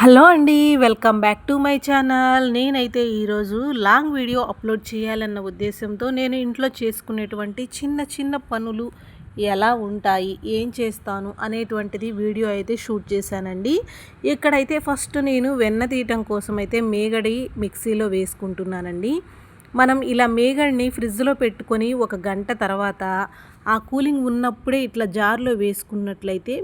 Hello అండి welcome back to my channel. నేనైతే ఈరోజు లాంగ్ వీడియో అప్లోడ్ చేయాలన్న ఉద్దేశంతో నేను ఇంట్లో చేసుకునేటువంటి చిన్న చిన్న పనులు ఎలా ఉంటాయి ఏం చేస్తాను అనేటువంటిది వీడియో అయితే షూట్ చేశానండి. ఇక్కడైతే ఫస్ట్ నేను వెన్న తీయటం కోసం అయితే మేగడి మిక్సీలో వేసుకుంటున్నానండి. మనం ఇలా మేగడిని ఫ్రిడ్జ్లో పెట్టుకొని ఒక గంట తర్వాత ఆ కూలింగ్ ఉన్నప్పుడే ఇట్లా జార్లో వేసుకున్నట్లయితే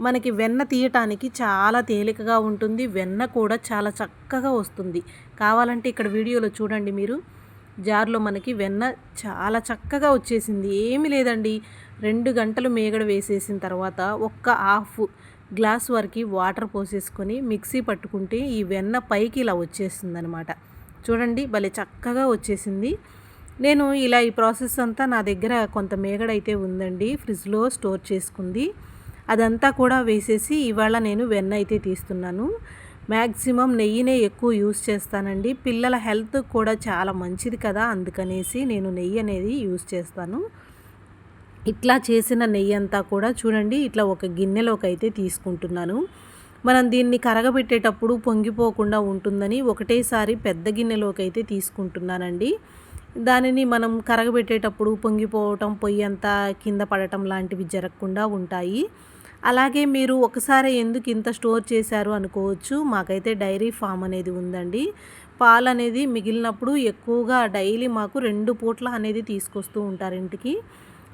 మనకి వెన్న తీయటానికి చాలా తేలికగా ఉంటుంది. వెన్న కూడా చాలా చక్కగా వస్తుంది. కావాలంటే ఇక్కడ వీడియోలో చూడండి మీరు. జార్లో మనకి వెన్న చాలా చక్కగా వచ్చేసింది. ఏమి లేదండి. రెండు గంటలు మేగడ వేసేసిన తర్వాత ఒక్క హాఫ్ గ్లాస్ వరకు వాటర్ పోసేసుకొని మిక్సీ పట్టుకుంటే ఈ వెన్న పైకి ఇలా వచ్చేసిందనమాట. చూడండి భలే చక్కగా వచ్చేసింది. నేను ఇలా ఈ ప్రాసెస్ అంతా నా దగ్గర కొంత మేగడ అయితే ఉందండి. ఫ్రిడ్జ్లో స్టోర్ చేసుకుంది. అదంతా కూడా వేసేసి ఇవాళ నేను వెన్న అయితే తీస్తున్నాను. మ్యాక్సిమం నెయ్యినే ఎక్కువ యూస్ చేస్తానండి. పిల్లల హెల్త్ కూడా చాలా మంచిది కదా అందుకనేసి నేను నెయ్యి అనేది యూస్ చేస్తాను. ఇట్లా చేసిన నెయ్యి అంతా కూడా చూడండి ఇట్లా ఒక గిన్నెలోకి అయితే తీసుకుంటున్నాను. మనం దీన్ని కరగబెట్టేటప్పుడు పొంగిపోకుండా ఉంటుందని ఒకటేసారి పెద్ద గిన్నెలోకి అయితే తీసుకుంటున్నానండి. దానిని మనం కరగబెట్టేటప్పుడు పొంగిపోవటం పొయ్యి అంతా కింద పడటం లాంటివి జరగకుండా ఉంటాయి. అలాగే మీరు ఒకసారి ఎందుకు ఇంత స్టోర్ చేశారు అనుకోవచ్చు. మాకైతే డైరీ ఫామ్ అనేది ఉందండి. పాలు అనేది మిగిలినప్పుడు ఎక్కువగా డైలీ మాకు రెండు పూట్ల అనేది తీసుకొస్తూ ఉంటారు ఇంటికి.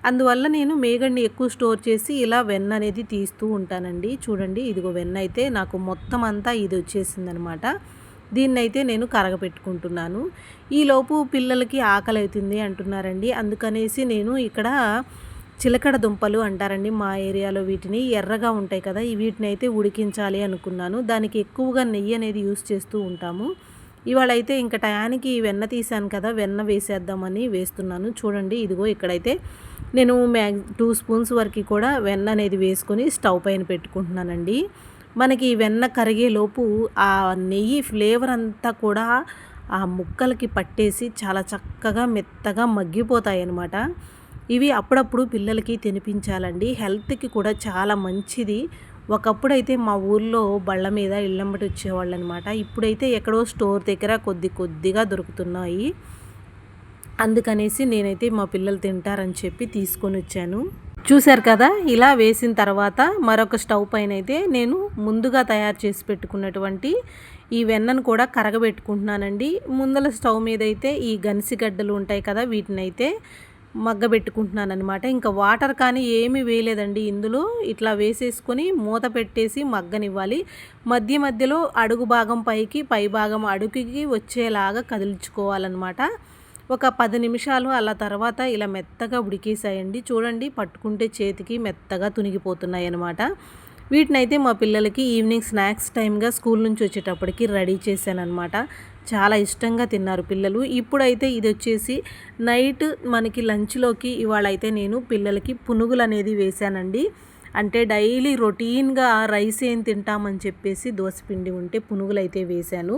అందువల్ల నేను మేగడ్ని ఎక్కువ స్టోర్ చేసి ఇలా వెన్న అనేది తీస్తూ ఉంటానండి. చూడండి ఇదిగో వెన్న అయితే నాకు మొత్తం అంతా ఇది వచ్చేసిందనమాట. దీన్నైతే నేను కరగపెట్టుకుంటున్నాను. ఈలోపు పిల్లలకి ఆకలి అవుతుంది అంటున్నారండి. అందుకనేసి నేను ఇక్కడ చిలకడ దుంపలు అంటారండి మా ఏరియాలో వీటిని. ఎర్రగా ఉంటాయి కదా వీటిని అయితే ఉడికించాలి అనుకున్నాను. దానికి ఎక్కువగా నెయ్యి అనేది యూస్ చేస్తూ ఉంటాము. ఇవాళ అయితే ఇంకా టయానికి వెన్న తీసాను కదా వెన్న వేసేద్దామని వేస్తున్నాను. చూడండి ఇదిగో ఇక్కడైతే నేను మ్యాగ్ టూ స్పూన్స్ వరకు కూడా వెన్న అనేది వేసుకొని స్టవ్ పైన పెట్టుకుంటున్నానండి. మనకి వెన్న కరిగేలోపు ఆ నెయ్యి ఫ్లేవర్ అంతా కూడా ఆ ముక్కలకి పట్టేసి చాలా చక్కగా మెత్తగా మగ్గిపోతాయి అన్నమాట ఇవి అప్పుడప్పుడు పిల్లలకి తినిపించాలండి. హెల్త్కి కూడా చాలా మంచిది. ఒకప్పుడైతే మా ఊర్లో బళ్ళ మీద ఇళ్ళంబటి వచ్చేవాళ్ళు అనమాట ఇప్పుడైతే ఎక్కడో స్టోర్ దగ్గర కొద్ది కొద్దిగా దొరుకుతున్నాయి. అందుకనేసి నేనైతే మా పిల్లలు తింటారని చెప్పి తీసుకొని వచ్చాను. చూశారు కదా ఇలా వేసిన తర్వాత మరొక స్టవ్ పైన అయితే నేను ముందుగా తయారు చేసి పెట్టుకున్నటువంటి ఈ వెన్నను కూడా కరగబెట్టుకుంటున్నానండి. ముందల స్టవ్ మీద అయితే ఈ గన్సిగడ్డలు ఉంటాయి కదా వీటిని అయితే మగ్గబెట్టుకుంటున్నాను అనమాట ఇంకా వాటర్ కానీ ఏమీ వేయలేదండి ఇందులో. ఇట్లా వేసేసుకొని మూత పెట్టేసి మగ్గనివ్వాలి. మధ్య మధ్యలో అడుగు భాగం పైకి పై భాగం అడుగుకి వచ్చేలాగా కదిలించుకోవాలన్నమాట. ఒక పది నిమిషాలు అలా తర్వాత ఇలా మెత్తగా ఉడికేసాయండి చూడండి పట్టుకుంటే చేతికి మెత్తగా తునిగిపోతున్నాయి అనమాట వీటినైతే మా పిల్లలకి ఈవినింగ్ స్నాక్స్ టైంగా స్కూల్ నుంచి వచ్చేటప్పటికి రెడీ చేశాను అనమాట చాలా ఇష్టంగా తిన్నారు పిల్లలు. ఇప్పుడైతే ఇది వచ్చేసి నైట్ మనకి లంచ్లోకి ఇవాళ అయితే నేను పిల్లలకి పునుగులు అనేది వేశానండి. అంటే డైలీ రొటీన్గా రైస్ ఏం తింటామని చెప్పేసి దోశపిండి ఉంటే పునుగులు అయితే వేశాను.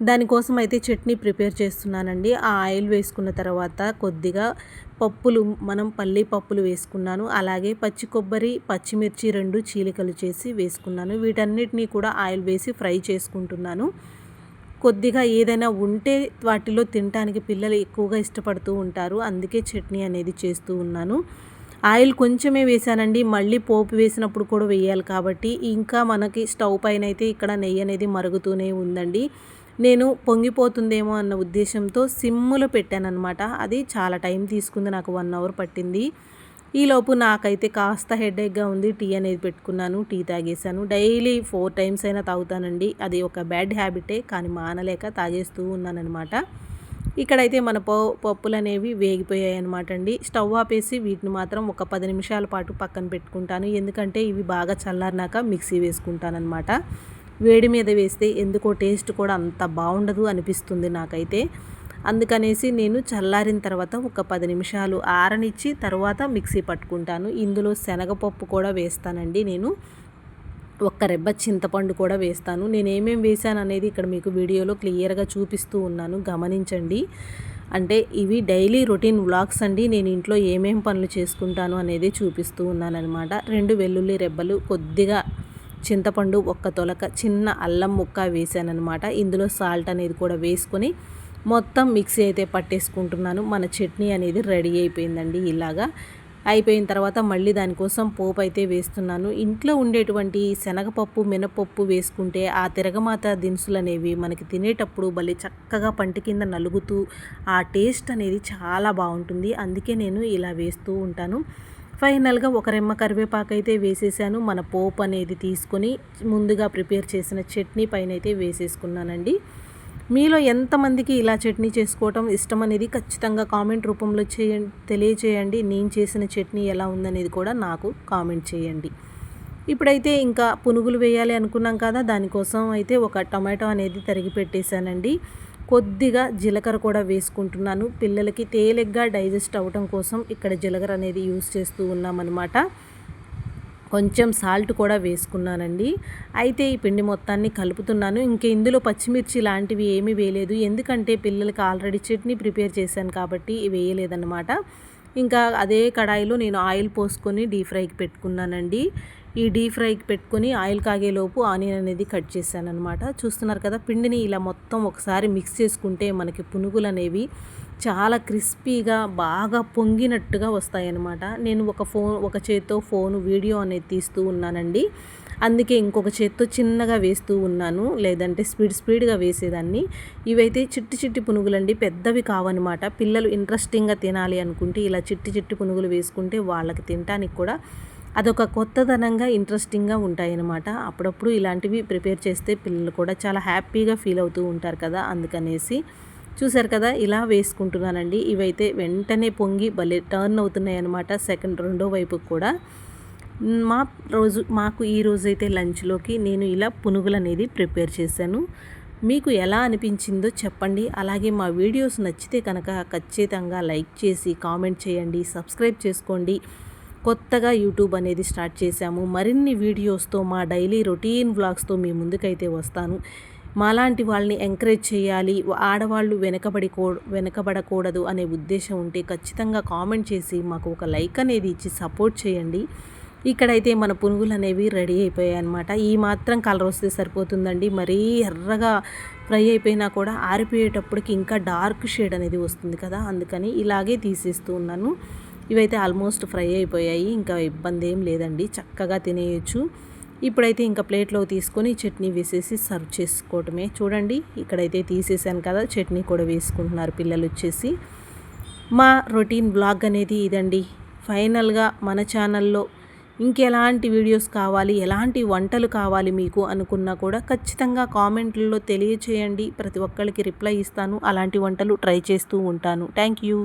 దానికోసం అయితే చట్నీ ప్రిపేర్ చేస్తున్నానండి. ఆ ఆయిల్ వేసుకున్న తర్వాత కొద్దిగా పప్పులు మనం పల్లి పప్పులు వేసుకున్నాను. అలాగే పచ్చి కొబ్బరి పచ్చిమిర్చి రెండు చీలికలు చేసి వేసుకున్నాను. వీటన్నిటినీ కూడా ఆయిల్ వేసి ఫ్రై చేసుకుంటున్నాను. కొద్దిగా ఏదైనా ఉంటే వాటిలో తినడానికి పిల్లలు ఎక్కువగా ఇష్టపడుతూ ఉంటారు. అందుకే చట్నీ అనేది చేస్తూ ఉన్నాను. ఆయిల్ కొంచెమే వేసానండి మళ్ళీ పోపు వేసినప్పుడు కూడా వేయాలి కాబట్టి. ఇంకా మనకి స్టవ్ పైన అయితే ఇక్కడ నెయ్యి అనేది మరుగుతూనే ఉందండి. నేను పొంగిపోతుందేమో అన్న ఉద్దేశంతో సిమ్ములో పెట్టానన్నమాట. అది చాలా టైం తీసుకుంది. నాకు వన్ అవర్ పట్టింది. ఈలోపు నాకైతే కాస్త హెడేక్గా ఉంది. టీ అనేది పెట్టుకున్నాను టీ తాగేశాను. డైలీ ఫోర్ టైమ్స్ అయినా తాగుతానండి. అది ఒక బ్యాడ్ హ్యాబిటే కానీ మానలేక తాగేస్తూ ఉన్నానమాట ఇక్కడైతే మన పో పప్పులు అనేవి వేగిపోయాయి అనమాట అండి స్టవ్ ఆపేసి వీటిని మాత్రం ఒక పది నిమిషాల పాటు పక్కన పెట్టుకుంటాను. ఎందుకంటే ఇవి బాగా చల్లారినాక మిక్సీ వేసుకుంటానమాట వేడి మీద వేస్తే ఎందుకో టేస్ట్ కూడా అంత బాగుండదు అనిపిస్తుంది నాకైతే. అందుకనేసి నేను చల్లారిన తర్వాత ఒక పది నిమిషాలు ఆరనిచ్చి తర్వాత మిక్సీ పట్టుకుంటాను. ఇందులో శనగపప్పు కూడా వేస్తానండి నేను. ఒక్క రెబ్బ చింతపండు కూడా వేస్తాను. నేను ఏమేమి వేసాను అనేది ఇక్కడ మీకు వీడియోలో క్లియర్గా చూపిస్తూ ఉన్నాను. గమనించండి. అంటే ఇవి డైలీ రొటీన్ వ్లాగ్స్ అండి. నేను ఇంట్లో ఏమేం పనులు చేసుకుంటాను అనేది చూపిస్తూ ఉన్నానన్నమాట. రెండు వెల్లుల్లి రెబ్బలు కొద్దిగా చింతపండు ఒక్క తొలక చిన్న అల్లం ముక్క వేసానమాట ఇందులో సాల్ట్ అనేది కూడా వేసుకొని మొత్తం మిక్సీ అయితే పట్టేసుకుంటున్నాను. మన చట్నీ అనేది రెడీ అయిపోయిందండి ఇలాగా. అయిపోయిన తర్వాత మళ్ళీ దానికోసం పోపు అయితే వేస్తున్నాను. ఇంట్లో ఉండేటువంటి శనగపప్పు మినపప్పు వేసుకుంటే ఆ తిరగమాత దినుసులు అనేవి మనకి తినేటప్పుడు భలే చక్కగా పంటి కింద నలుగుతూ ఆ టేస్ట్ అనేది చాలా బాగుంటుంది. అందుకే నేను ఇలా వేస్తూ ఉంటాను. ఫైనల్గా ఒక రెమ్మ కరివేపాకు అయితే వేసేసాను. మన పోపు అనేది తీసుకొని ముందుగా ప్రిపేర్ చేసిన చట్నీ పైన అయితే వేసేసుకున్నానండి. మీలో ఎంతమందికి ఇలా చట్నీ చేసుకోవటం ఇష్టం అనేది ఖచ్చితంగా కామెంట్ రూపంలో చేయ తెలియచేయండి. నేను చేసిన చట్నీ ఎలా ఉందనేది కూడా నాకు కామెంట్ చేయండి. ఇప్పుడైతే ఇంకా పునుగులు వేయాలి అనుకున్నాం కదా దానికోసం అయితే ఒక టమాటో అనేది తరిగి పెట్టేశానండి. కొద్దిగా జీలకర్ర కూడా వేసుకుంటున్నాను. పిల్లలకి తేలిగ్గా డైజెస్ట్ అవ్వటం కోసం ఇక్కడ జీలకర్ర అనేది యూస్ చేస్తూ ఉన్నామన్నమాట. కొంచెం సాల్ట్ కూడా వేసుకున్నానండి. అయితే ఈ పిండి మొత్తాన్ని కలుపుతున్నాను. ఇంకా ఇందులో పచ్చిమిర్చి లాంటివి ఏమీ వేయలేదు. ఎందుకంటే పిల్లలకి ఆల్రెడీ చట్నీ ప్రిపేర్ చేశాను కాబట్టి వేయలేదన్నమాట. ఇంకా అదే కడాయిలో నేను ఆయిల్ పోసుకొని డీప్ ఫ్రైకి పెట్టుకున్నానండి. ఈ డీప్ ఫ్రైకి పెట్టుకొని ఆయిల్ కాగేలోపు ఆనియన్ అనేది కట్ చేశాను అనమాట చూస్తున్నారు కదా పిండిని ఇలా మొత్తం ఒకసారి మిక్స్ చేసుకుంటే మనకి పునుగులు అనేవి చాలా క్రిస్పీగా బాగా పొంగినట్టుగా వస్తాయన్నమాట. నేను ఒక ఫోన్ ఒక చేత్తో ఫోన్ వీడియో అనేది తీస్తూ ఉన్నానండి. అందుకే ఇంకొక చేత్తో చిన్నగా వేస్తూ ఉన్నాను. లేదంటే స్పీడ్ స్పీడ్గా వేసేదాన్ని. ఇవైతే చిట్టి చిట్టి పునుగులండి. పెద్దవి కావన్నమాట. పిల్లలు ఇంట్రెస్టింగ్గా తినాలి అనుకుంటే ఇలా చిట్టి చిట్టి పునుగులు వేసుకుంటే వాళ్ళకి తినడానికి కూడా అదొక కొత్తదనంగా ఇంట్రెస్టింగ్గా ఉంటాయన్నమాట. అప్పుడప్పుడు ఇలాంటివి ప్రిపేర్ చేస్తే పిల్లలు కూడా చాలా హ్యాపీగా ఫీల్ అవుతూ ఉంటారు కదా అందుకనేసి. చూసారు కదా ఇలా వేసుకుంటున్నానండి. ఇవైతే వెంటనే పొంగి భలే టర్న్ అవుతున్నాయి అనమాట సెకండ్ రెండో వైపు కూడా. మా రోజు మాకు ఈ రోజైతే లంచ్లోకి నేను ఇలా పునుగులు అనేది ప్రిపేర్ చేశాను. మీకు ఎలా అనిపించిందో చెప్పండి. అలాగే మా వీడియోస్ నచ్చితే కనుక ఖచ్చితంగా లైక్ చేసి కామెంట్ చేయండి సబ్స్క్రైబ్ చేసుకోండి. కొత్తగా యూట్యూబ్ అనేది స్టార్ట్ చేశాము. మరిన్ని వీడియోస్తో మా డైలీ రొటీన్ వ్లాగ్స్తో మీ ముందుకైతే వస్తాను. మాలాంటి వాళ్ళని ఎంకరేజ్ చేయాలి ఆడవాళ్ళు వెనకబడి వెనకబడకూడదు అనే ఉద్దేశం ఉంటే ఖచ్చితంగా కామెంట్ చేసి మాకు ఒక లైక్ అనేది ఇచ్చి సపోర్ట్ చేయండి. ఇక్కడైతే మన పునుగులు అనేవి రెడీ అయిపోయాయి అనమాట ఈ మాత్రం కలర్ వస్తే సరిపోతుందండి. మరీ ఎర్రగా ఫ్రై అయిపోయినా కూడా ఆరిపోయేటప్పటికి ఇంకా డార్క్ షేడ్ అనేది వస్తుంది కదా అందుకని ఇలాగే తీసేస్తూ ఉన్నాను. ఇవైతే ఆల్మోస్ట్ ఫ్రై అయిపోయాయి. ఇంకా ఇబ్బంది ఏం లేదండి. చక్కగా తినేయచ్చు. ఇప్పుడైతే ఇంకా ప్లేట్లో తీసుకొని చట్నీ వేసేసి సర్వ్ చేసుకోవటమే. చూడండి ఇక్కడైతే తీసేసాను కదా చట్నీ కూడా వేసుకుంటున్నారు పిల్లలు వచ్చేసి. మా రొటీన్ బ్లాగ్ అనేది ఇదండి. ఫైనల్గా మన ఛానల్లో ఇంకెలాంటి వీడియోస్ కావాలి ఎలాంటి వంటలు కావాలి మీకు అనుకున్నా కూడా ఖచ్చితంగా కామెంట్లలో తెలియచేయండి. ప్రతి ఒక్కరికి రిప్లై ఇస్తాను. అలాంటి వంటలు ట్రై చేస్తూ ఉంటాను. Thank you.